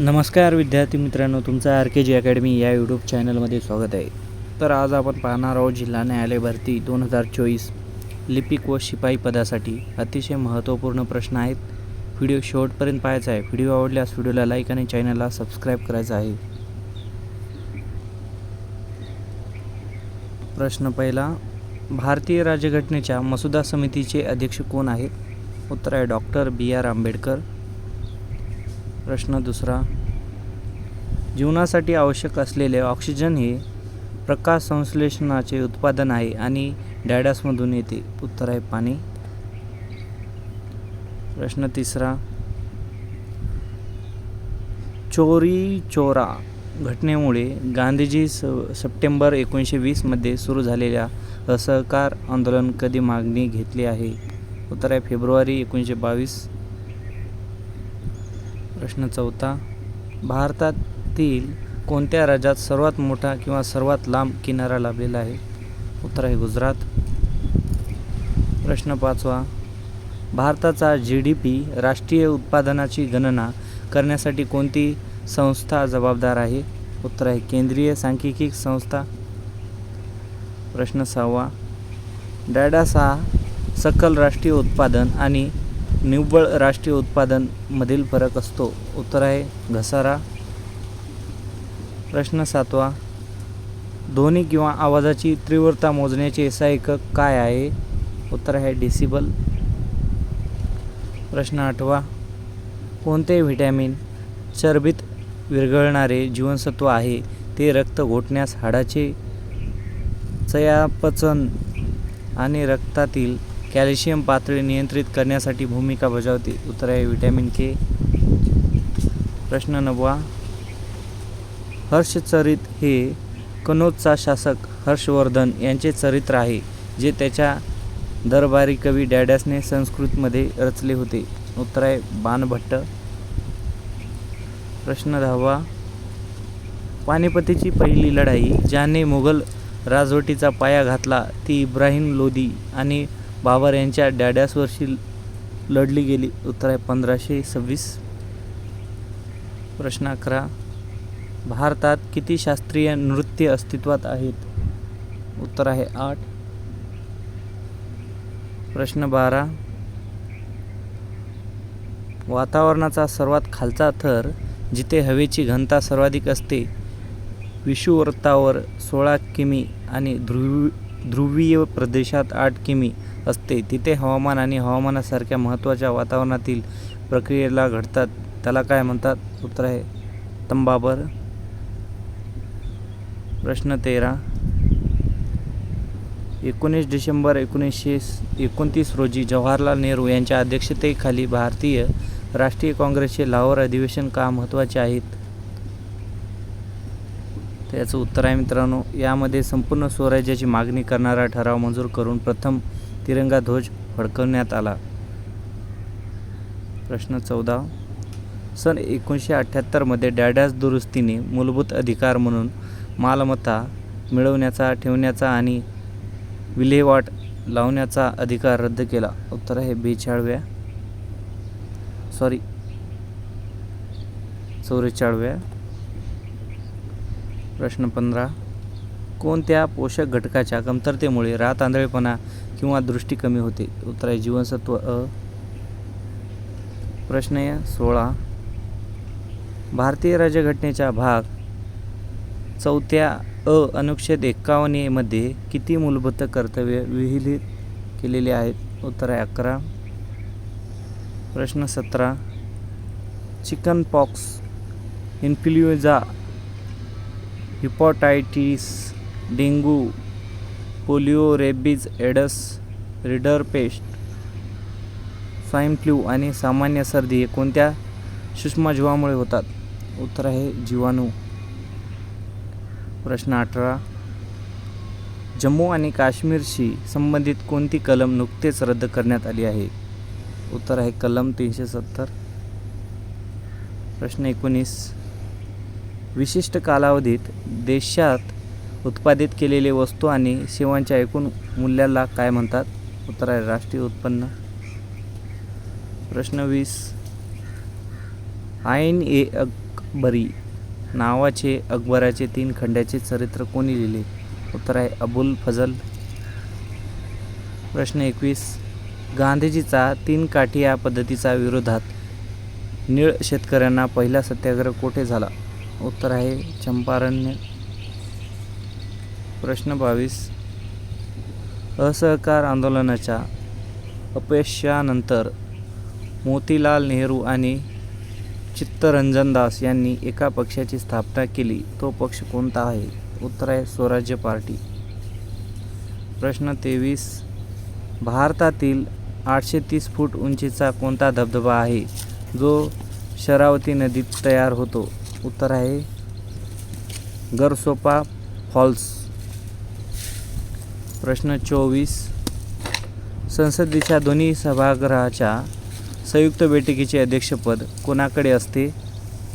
नमस्कार विद्यार्थी मित्रांनो तुमचं आर के जी अकॅडमी या यूट्यूब चॅनलमध्ये स्वागत आहे. तर आज आपण पाहणार आहोत जिल्हा न्यायालय भरती दोन हजार चोवीस लिपिक व शिपाई पदासाठी अतिशय महत्त्वपूर्ण प्रश्न आहेत. व्हिडिओ शेवटपर्यंत पाहायचा आहे. व्हिडिओ आवडल्यास व्हिडिओला लाईक आणि चॅनलला सबस्क्राईब करायचा आहे. प्रश्न पहिला भारतीय राज्यघटनेच्या मसुदा समितीचे अध्यक्ष कोण आहेत? उत्तर आहे डॉक्टर बी आर आंबेडकर. प्रश्न दुसरा जीवनासाठी आवश्यक असलेले ऑक्सिजन हे प्रकाश संश्लेषणाचे उत्पादन आहे आणि डॅडासमधून येते. उत्तर आहे पाणी. प्रश्न तिसरा चोरी चोरा घटनेमुळे गांधीजी स सप्टेंबर एकोणीसशे वीसमध्ये सुरू झालेल्या असहकार आंदोलन कधी मागणी घेतली आहे? उत्तर आहे फेब्रुवारी एकोणीसशे बावीस. प्रश्न चौथा भारतातील कोणत्या राज्यात सर्वात मोठा किंवा सर्वात लांब किनारा लाभलेला आहे? उत्तर आहे गुजरात. प्रश्न पाचवा भारताचा जी डी पी राष्ट्रीय उत्पादनाची गणना करण्यासाठी कोणती संस्था जबाबदार आहे? उत्तर आहे केंद्रीय सांख्यिकी संस्था. प्रश्न सहावा डॅडासा हा सकल राष्ट्रीय उत्पादन आणि निव्वळ राष्ट्रीय उत्पादनमधील फरक असतो. उत्तर आहे घसारा. प्रश्न सातवा. ध्वनी किंवा आवाजाची तीव्रता मोजण्याचे एसा एकक काय आहे? उत्तर आहे डेसिबल प्रश्न आठवा. कोणते व्हिटॅमिन चरबीत विरघळणारे जीवनसत्व आहे? ते रक्त घोटण्यास हाडाचे चयापचन आणि रक्तातील कॅल्शियम पातळी नियंत्रित करण्यासाठी भूमिका बजावते. उत्तर आहे व्हिटॅमिन के. प्रश्न नववा. हर्षचरित हे कनोजचा शासक हर्षवर्धन यांचे चरित्र आहे जे त्याच्या दरबारी कवी डॅडॅसने संस्कृतमध्ये रचले होते. उत्तर आहे बाणभट्ट. प्रश्न दहावा. पानिपतीची पहिली लढाई ज्याने मुघल राजवटीचा पाया घातला ती इब्राहिम लोदी आणि बाबर यांच्या डॅडॅसवर्षी लढली गेली. उत्तर आहे पंधराशे सव्वीस. प्रश्न अकरा. भारतात किती शास्त्रीय नृत्य अस्तित्वात आहेत? उत्तर आहे आठ. प्रश्न बारा. वातावरणाचा सर्वात खालचा थर जिथे हवेची घनता सर्वाधिक असते विषुवृत्तावर सोळा किमी आणि ध्रुवी ध्रुवीय प्रदेशात आठ किमी. असते. तिथे हवामान आणि हवामानासारख्या महत्त्वाच्या वातावरणातील प्रक्रियेला घडतात. त्याला काय म्हणतात? उत्तर आहे तंबाबर. प्रश्न तेरा. एकोणीस डिसेंबर एकोणीसशे एकोणतीस रोजी जवाहरलाल नेहरू यांच्या अध्यक्षतेखाली भारतीय राष्ट्रीय काँग्रेसचे लाहोर अधिवेशन का महत्त्वाचे आहेत? त्याचं उत्तर आहे मित्रांनो यामध्ये संपूर्ण स्वराज्याची मागणी करणारा ठराव मंजूर करून प्रथम तिरंगा ध्वज फडकवण्यात आला. प्रश्न चौदा. सन एकोणीसशे अठ्ठ्याहत्तरमध्ये डॅडॅस दुरुस्तीने मूलभूत अधिकार म्हणून मालमत्ता मिळवण्याचा ठेवण्याचा आणि विल्हेवाट लावण्याचा अधिकार रद्द केला. उत्तर आहे बेचाळव्या. सॉरी चौवेचाळव्या. प्रश्न पंधरा. कोणत्या पोषक घटकाच्या कमतरतेमुळे रात आंधळेपणा किंवा दृष्टी कमी होते. उत्तर आहे जीवनसत्व अ. प्रश्न सोळा. भारतीय राज्यघटनेचा भाग चौथ्या अ अनुच्छेद एक्कावन्नमध्ये किती मूलभूत कर्तव्य विहिलीत केलेले आहेत? उत्तर आहे अकरा. प्रश्न सतरा. Chicken pox influenza hepatitis dengue polio rabies AIDS rinderpest swine flu आणि सामान्य सर्दी हे कोणत्या सूक्ष्मजीवामुळे होतात? उत्तर आहे जीवाणू. प्रश्न अठरा. जम्मू आणि काश्मीरशी संबंधित कोणती कलम नुकतेच रद्द करण्यात आली आहे? उत्तर आहे कलम तीनशे सत्तर. प्रश्न एकोणीस. विशिष्ट कालावधीत देशात उत्पादित केलेले वस्तू आणि सेवांच्या एकूण मूल्याला काय म्हणतात? उत्तर आहे राष्ट्रीय उत्पन्न. प्रश्न वीस. आईन ए अकबरी नावाचे अकबराचे तीन खंड्याचे चरित्र कोणी लिहिले? उत्तर आहे अबुल फजल. प्रश्न एकवीस. गांधीजीचा तीन काठी या पद्धतीचा विरोधात निळ शेतकऱ्यांना पहिला सत्याग्रह कोठे झाला? उत्तर आहे चंपारण्य. प्रश्न बावीस. असहकार आंदोलनाच्या अपयशानंतर मोतीलाल नेहरू आणि चित्तरंजन दास यांनी एका पक्षाची स्थापना केली. तो पक्ष कोणता आहे? उत्तर आहे स्वराज्य पार्टी. प्रश्न तेवीस. भारतातील आठशे तीस फूट उंचीचा कोणता धबधबा आहे? जो शरावती नदीत तयार होतो. उत्तर आहे गरसोपा फॉल्स. प्रश्न चोवीस. संसदेच्या दोन्ही सभागृहाच्या संयुक्त बैठकीचे अध्यक्षपद कोणाकडे असते?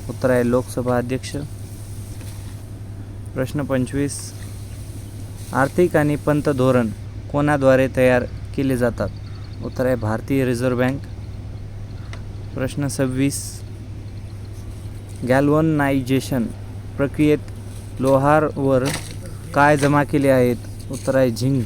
उत्तर आहे लोकसभा अध्यक्ष. प्रश्न पंचवीस. आर्थिक आणि पंतधोरण कोणाद्वारे तयार केले जातात? उत्तर आहे भारतीय रिझर्व्ह बँक. प्रश्न सव्वीस. गॅल्वनायझेशन प्रक्रियेत लोहारवर काय जमा केले आहेत? उत्तर आहे झिंक